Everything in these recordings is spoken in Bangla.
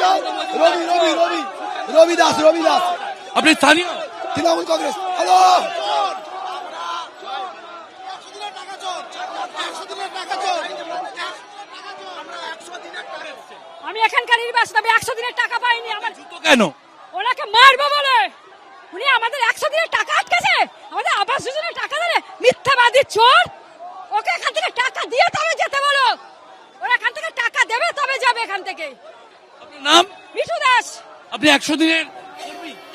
চল। রবি রবি রবি। রবি দাস রবি দাস আপনি স্থানীয়? তৃণমূল কংগ্রেস। হ্যালো। আমি এখানকারই বাস তবে একশো দিনের টাকা পাইনি আমার। কেন? ওনাকে মারবো বলে। উনি আমাদের একশো দিনের টাকা আটকেছে। আমাদের আবাস যোজনার টাকা দেবে। মিথ্যাবাদী চোর। ওকে এখান থেকে টাকা দিয়ে তবে যেতে বলো। ওরা এখান থেকে টাকা দেবে তবে যাবে এখান থেকে। নাম? মিঠু দাস। আপনি একশো দিনের?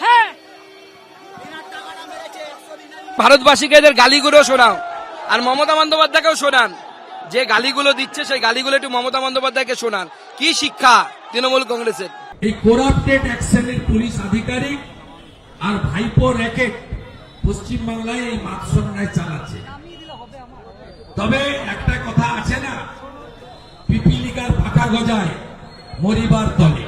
হ্যাঁ। ভারতবাসীকে এদের গালিগুলো শোনাও আর মমতা বন্দ্যোপাধ্যায়কেও শোনান। যে গালিগুলো দিচ্ছে সেই গালিগুলো একটু মমতা বন্দ্যোপাধ্যায়কে শোনান। কি শিক্ষা তৃণমূল কংগ্রেসের? এই করাপ্টেড অ্যাকশনের পুলিশ আধিকারিক আর ভাইপো র্যাকেট পশ্চিমবাংলায় এই মাতসন্যায় চালাচ্ছে। তবে একটা কথা আছে না পিপিলিকার ফাঁকা গজায়। মরিবার দলে।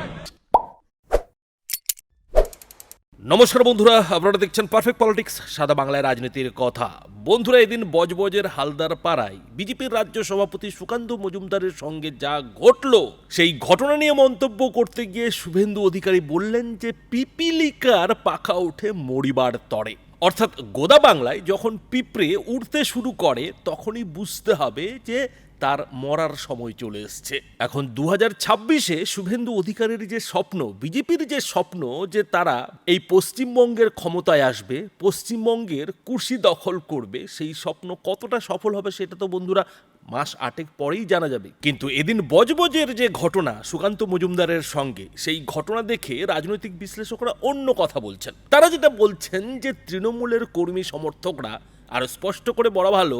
নমস্কার বন্ধুরা, আপনারা দেখছেন পারফেক্ট পলিটিক্স সাদা বাংলায় রাজনীতির কথা। বন্ধুরা, এদিন বজবজের হালদার পাড়ায় বিজেপির রাজ্য সভাপতি সুকান্ত মজুমদারের সঙ্গে যা ঘটল, সেই ঘটনা নিয়ে মন্তব্য করতে গিয়ে শুভেন্দু অধিকারী বললেন যে, পিপিলিকার পাখা ওঠে মরিবার তরে। অর্থাৎ গোদা বাংলায় যখন পিঁপড়ে উড়তে শুরু করে, তখনই বুঝতে হবে যে তার মরার সময় চলে এসছে। এখন দু হাজার ছাব্বিশে শুভেন্দু অধিকারীর যে স্বপ্ন, বিজেপির যে স্বপ্ন যে তারা এই পশ্চিমবঙ্গের ক্ষমতায় আসবে, পশ্চিমবঙ্গের কুর্সি দখল করবে, সেই স্বপ্ন কতটা সফল হবে সেটা তো বন্ধুরা মাস আটেক পরেই জানা যাবে। কিন্তু এদিন বজবজের যে ঘটনা সুকান্ত মজুমদারের সঙ্গে, সেই ঘটনা দেখে রাজনৈতিক বিশ্লেষকরা অন্য কথা বলছেন। তারা যেটা বলছেন যে তৃণমূলের কর্মী সমর্থকরা আর স্পষ্ট করে বলা ভালো,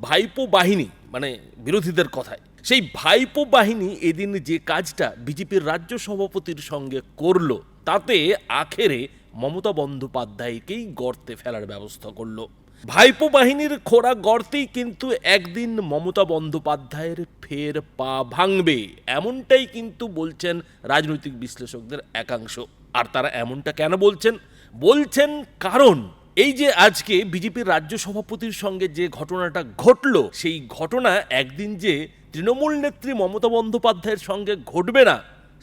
ভাইপো বাহিনী মানে বিরোধীদের কথায়। সেই ভাইপো বাহিনী এদিন যে কাজটা বিজেপির রাজ্য সভাপতির সঙ্গে করল, তাতে আখেরে মমতা বন্দ্যোপাধ্যায়কেই গর্তে ফেলার ব্যবস্থা করল। ভাইপো বাহিনীর খোরা গর্তেই কিন্তু একদিন মমতা বন্দ্যোপাধ্যায়ের ফের পা ভাঙবে, এমনটাই কিন্তু বলছেন রাজনৈতিক বিশ্লেষকদের একাংশ। আর তারা এমনটা কেন বলছেন? বলছেন কারণ এই যে আজকে বিজেপির রাজ্য সভাপতির সঙ্গে যে ঘটনাটা ঘটলো, সেই ঘটনা একদিন যে তৃণমূল নেত্রী মমতা বন্দ্যোপাধ্যায়ের সঙ্গে ঘটবে না,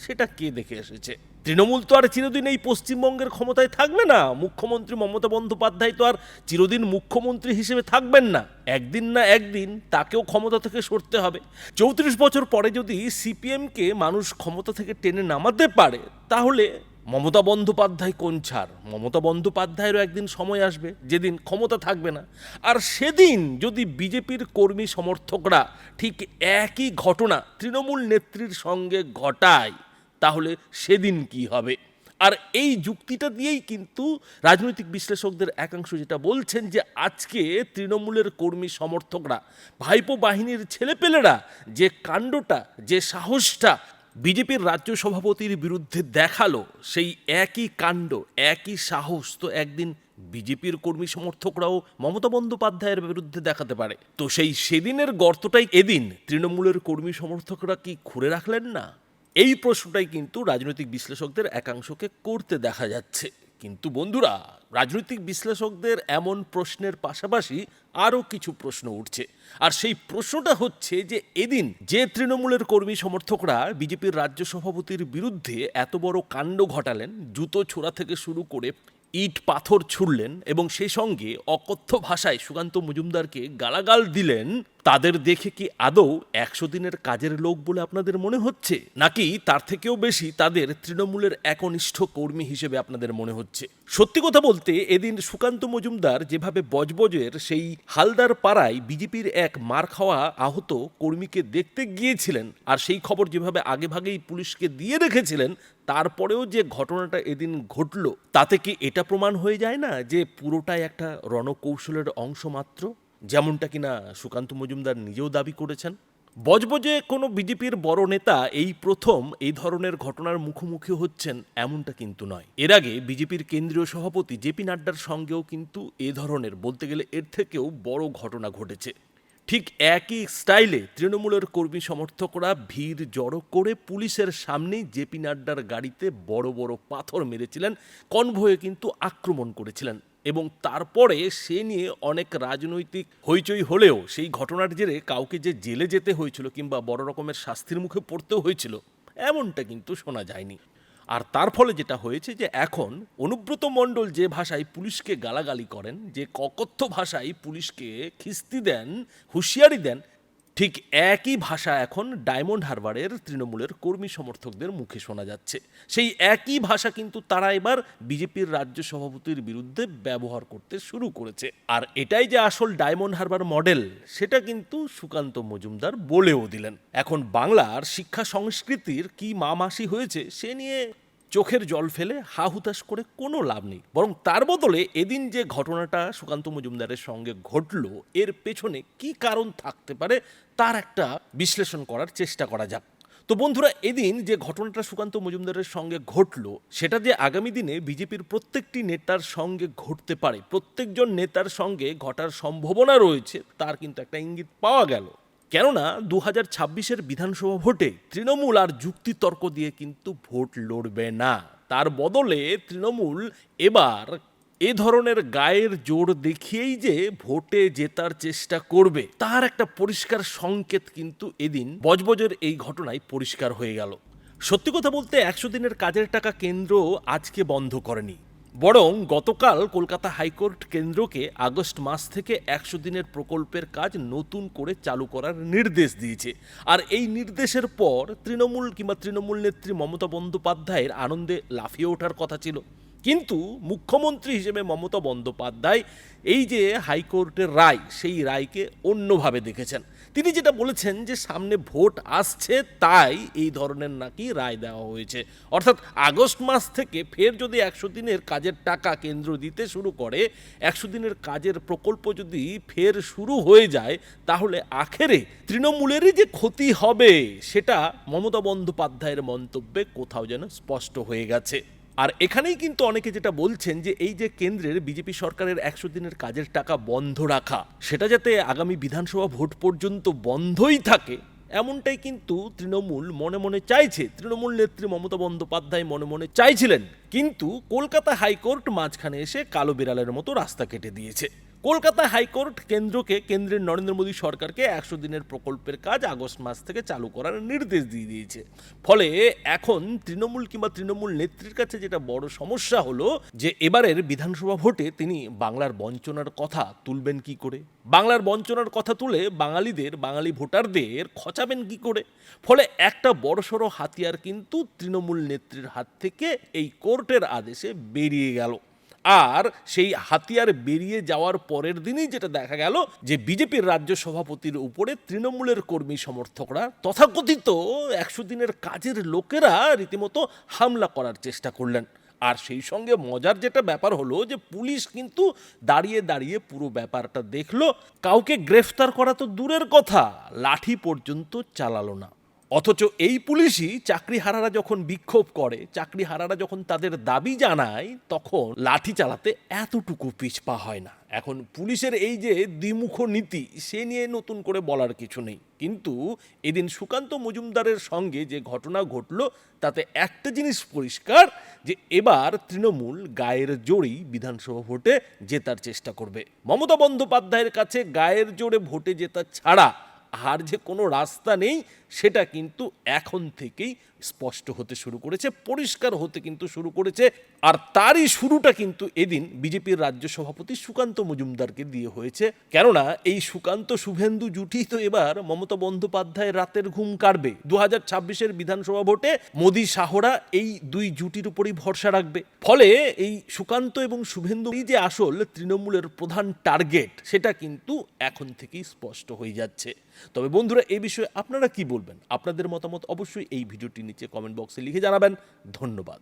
সেটা কে দেখে এসেছে? তৃণমূল তো আর চিরদিন এই পশ্চিমবঙ্গের ক্ষমতায় থাকবে না। মুখ্যমন্ত্রী মমতা বন্দ্যোপাধ্যায় তো আর চিরদিন মুখ্যমন্ত্রী হিসেবে থাকবেন না। একদিন না একদিন তাকেও ক্ষমতা থেকে সরতে হবে। চৌত্রিশ বছর পরে যদি সিপিএমকে মানুষ ক্ষমতা থেকে টেনে নামাতে পারে, তাহলে মমতা বন্দ্যোপাধ্যায় কোন ছাড়? মমতা বন্দ্যোপাধ্যায়েরও একদিন সময় আসবে, যেদিন ক্ষমতা থাকবে না। আর সেদিন যদি বিজেপির কর্মী সমর্থকরা ঠিক একই ঘটনা তৃণমূল নেত্রীর সঙ্গে ঘটায়, তাহলে সেদিন কি হবে? আর এই যুক্তিটা দিয়েই কিন্তু রাজনৈতিক বিশ্লেষকদের একাংশ যেটা বলছেন যে আজকে তৃণমূলের কর্মী সমর্থকরা, ভাইপো বাহিনীর ছেলেপেলেরা যে কাণ্ডটা, যে সাহসটা বিজেপির রাজ্য সভাপতির বিরুদ্ধে দেখাল সেই একই কাণ্ড, একই সাহস। তো একদিন বিজেপির কর্মী সমর্থকরাও মমতা বন্দ্যোপাধ্যায়ের বিরুদ্ধে দেখাতে পারে। তো সেই সেদিনের গর্তটাই এদিন। তৃণমূলের কর্মী সমর্থকরা কি খুঁড়ে রাখলেন না? এই প্রশ্নটাই কিন্তু রাজনৈতিক বিশ্লেষকদের একাংশকে করতে দেখা যাচ্ছে। কিন্তু বন্ধুরা, রাজনৈতিক বিশ্লেষকদের এমন প্রশ্নের পাশাপাশি আরও কিছু প্রশ্ন উঠছে। আর সেই প্রশ্নটা হচ্ছে যে, এদিন যে তৃণমূলের কর্মী সমর্থকরা বিজেপির রাজ্য সভাপতির বিরুদ্ধে এত বড় কাণ্ড ঘটালেন, জুতো ছোড়া থেকে শুরু করে ইট পাথর ছুড়লেন এবং সেই সঙ্গে অকথ্য ভাষায় সুকান্ত মজুমদারকে গালাগাল দিলেন তাদের দেখে কি আদৌ একশো দিনের কাজের লোক বলে আপনাদের মনে হচ্ছে? নাকি তার থেকেও বেশি তাদের তৃণমূলের একনিষ্ঠ কর্মী হিসেবে আপনাদের মনে হচ্ছে? সত্যি কথা বলতে, এদিন সুকান্ত মজুমদার যেভাবে বজবজের সেই হালদার পাড়ায় বিজেপির এক মার খাওয়া আহত কর্মীকে দেখতে গিয়েছিলেন আর সেই খবর যেভাবে আগেভাগেই পুলিশকে দিয়ে রেখেছিলেন, তারপরেও যে ঘটনাটা এদিন ঘটল, তাতে কি এটা প্রমাণ হয়ে যায় না যে পুরোটাই একটা রণকৌশলের অংশ মাত্র? যেমনটা কিনা সুকান্ত মজুমদার নিজেও দাবি করেছেন। বজবজে কোনো বিজেপির বড় নেতা এই প্রথম এই ধরনের ঘটনার মুখোমুখি হচ্ছেন এমনটা কিন্তু নয়। এর আগে বিজেপির কেন্দ্রীয় সভাপতি জেপি নাড্ডার সঙ্গেও কিন্তু এ ধরনের বলতে গেলে এর থেকেও বড় ঘটনা ঘটেছে। ঠিক একই স্টাইলে তৃণমূলের কর্মী সমর্থকরা ভিড় জড়ো করে পুলিশের সামনেই জেপি নাড্ডার গাড়িতে বড় বড় পাথর মেরেছিলেন, কনভয়ে কিন্তু আক্রমণ করেছিলেন। এবং তারপরে সে নিয়ে অনেক রাজনৈতিক হইচই হলেও সেই ঘটনার জেরে কাউকে যে জেলে যেতে হয়েছিল কিংবা বড় রকমের শাস্তির মুখে পড়তেও হয়েছিল, এমনটা কিন্তু শোনা যায়নি। আর তার ফলে যেটা হয়েছে যে এখন অনুব্রত মণ্ডল যে ভাষায় পুলিশকে গালাগালি করেন, যে ককথ্য ভাষায় পুলিশকে খিস্তি দেন, হুঁশিয়ারি দেন ঠিক একই ভাষা এখন ডায়মন্ড হারবারের তৃণমূলের কর্মী সমর্থকদের মুখে শোনা যাচ্ছে। সেই একই ভাষা কিন্তু তারা এবার বিজেপির রাজ্য সভাপতির বিরুদ্ধে ব্যবহার করতে শুরু করেছে। আর এটাই যে আসল ডায়মন্ড হারবার মডেল, সেটা কিন্তু সুকান্ত মজুমদার বলেও দিলেন। এখন বাংলার শিক্ষা সংস্কৃতির কি মা মাসি হয়েছে, সে নিয়ে চোখের জল ফেলে হা হুতাশ করে কোনো লাভ নেই। বরং তার বদলে এদিন যে ঘটনাটা সুকান্ত মজুমদারের সঙ্গে ঘটলো, এর পেছনে কি কারণ থাকতে পারে তার একটা বিশ্লেষণ করার চেষ্টা করা যাক। তো বন্ধুরা, এদিন যে ঘটনাটা সুকান্ত মজুমদারের সঙ্গে ঘটলো, সেটা যে আগামী দিনে বিজেপির প্রত্যেকটি নেতার সঙ্গে ঘটতে পারে, প্রত্যেকজন নেতার সঙ্গে ঘটার সম্ভাবনা রয়েছে, তার কিন্তু একটা ইঙ্গিত পাওয়া গেল। কেননা দু হাজার ছাব্বিশের বিধানসভা ভোটে তৃণমূল আর যুক্তিতর্ক দিয়ে কিন্তু ভোট লড়বে না। তার বদলে তৃণমূল এবার এ ধরনের গায়ের জোর দেখিয়েই যে ভোটে জেতার চেষ্টা করবে, তার একটা পরিষ্কার সংকেত কিন্তু এদিন বজবজের এই ঘটনায় পরিষ্কার হয়ে গেল। সত্যি কথা বলতে একশো দিনের কাজের টাকা কেন্দ্র আজকে বন্ধ করেনি। বরং গতকাল কলকাতা হাইকোর্ট কেন্দ্রকে আগস্ট মাস থেকে একশো দিনের প্রকল্পের কাজ নতুন করে চালু করার নির্দেশ দিয়েছে। আর এই নির্দেশের পর তৃণমূল কিংবা তৃণমূল নেত্রী মমতা বন্দ্যোপাধ্যায়ের আনন্দে লাফিয়ে ওঠার কথা ছিল। কিন্তু মুখ্যমন্ত্রী হিসেবে মমতা বন্দ্যোপাধ্যায় এই যে হাইকোর্টের রায়, সেই রায়কে অন্যভাবে দেখেছেন। তিনি যেটা বলেছেন যে সামনে ভোট আসছে, তাই এই ধরনের নাকি রায় দেওয়া হয়েছে। অর্থাৎ আগস্ট মাস থেকে ফের যদি একশো দিনের কাজের টাকা কেন্দ্র দিতে শুরু করে, একশো দিনের কাজের প্রকল্প যদি ফের শুরু হয়ে যায়, তাহলে আখেরে তৃণমূলেরই যে ক্ষতি হবে, সেটা মমতা বন্দ্যোপাধ্যায়ের মন্তব্যে কোথাও যেন স্পষ্ট হয়ে গেছে। আর এখানেই কিন্তু অনেকে যেটা বলছেন যে এই যে কেন্দ্রের বিজেপি সরকারের একশো দিনের কাজের টাকা বন্ধ রাখা, সেটা যাতে আগামী বিধানসভা ভোট পর্যন্ত বন্ধই থাকে, এমনটাই কিন্তু তৃণমূল মনে মনে চাইছে। তৃণমূল নেত্রী মমতা বন্দ্যোপাধ্যায় মনে মনে চাইছিলেন, কিন্তু কলকাতা হাইকোর্ট মাঝখানে এসে কালো বিড়ালের মতো রাস্তা কেটে দিয়েছে। কলকাতা হাইকোর্ট কেন্দ্রকে কেন্দ্রের নরেন্দ্র মোদী সরকারকে একশো দিনের প্রকল্পের কাজ আগস্ট মাস থেকে চালু করার নির্দেশ দিয়ে দিয়েছে। ফলে এখন তৃণমূল কিংবা তৃণমূল নেত্রীর কাছে যেটা বড় সমস্যা হলো যে এবারের বিধানসভা ভোটে তিনি বাংলার বঞ্চনার কথা তুলবেন কি করে? বাংলার বঞ্চনার কথা তুলে বাঙালিদের, বাঙালি ভোটারদের খচাবেন কি করে? ফলে একটা বড়সড় হাতিয়ার কিন্তু তৃণমূল নেত্রীর হাত থেকে এই কোর্টের আদেশে বেরিয়ে গেল। আর সেই হাতিয়ার বেরিয়ে যাওয়ার পরের দিনই যেটা দেখা গেল যে বিজেপির রাজ্য সভাপতির উপরে তৃণমূলের কর্মী সমর্থকরা তথাকথিত একশো দিনের কাজের লোকেরা রীতিমতো হামলা করার চেষ্টা করলেন। আর সেই সঙ্গে মজার যেটা ব্যাপার হলো যে পুলিশ কিন্তু দাঁড়িয়ে দাঁড়িয়ে পুরো ব্যাপারটা দেখল। কাউকে গ্রেফতার করা তো দূরের কথা, লাঠি পর্যন্ত চালালো না। অথচ এই পুলিশই চাকরি হারারা যখন বিক্ষোভ করে, চাকরি হারারা যখন তাদের দাবি জানায়, তখন লাঠি চালাতে এতটুকু পিছপা হয় না। এখন পুলিশের এই যে দ্বিমুখ নীতি, সে নিয়ে নতুন করে বলার কিছু নেই। কিন্তু এদিন সুকান্ত মজুমদারের সঙ্গে যে ঘটনা ঘটল, তাতে একটা জিনিস পরিষ্কার, যে এবার তৃণমূল গায়ের জোরেই বিধানসভা ভোটে জেতার চেষ্টা করবে। মমতা বন্দ্যোপাধ্যায়ের কাছে গায়ের জোরে ভোটে জেতা ছাড়া আর যে কোনো রাস্তা নেই সেটা কিন্তু এখন থেকেই স্পষ্ট হতে শুরু করেছে, পরিষ্কার হতে কিন্তু শুরু করেছে, আর তারই শুরুটা কিন্তু এদিন বিজেপির রাজ্য সভাপতি সুকান্ত মজুমদারকে দিয়ে হয়েছে। কেননা এই সুকান্ত শুভেন্দু জুটি তো এবার মমতা বন্দ্যোপাধ্যায় রাতের ঘুম কাটবে দু হাজার ছাব্বিশের বিধানসভা ভোটে মোদি শাহরা এই দুই জুটির উপরই ভরসা রাখবে। ফলে এই সুকান্ত এবং শুভেন্দু যে আসল তৃণমূলের প্রধান টার্গেট, সেটা কিন্তু এখন থেকেই স্পষ্ট হয়ে যাচ্ছে। তবে বন্ধুরা এই বিষয়ে আপনারা কি বলবেন? আপনাদের মতামত অবশ্যই এই ভিডিওটি ভিডিওটির নিচে কমেন্ট বক্সে লিখে জানাবেন। ধন্যবাদ।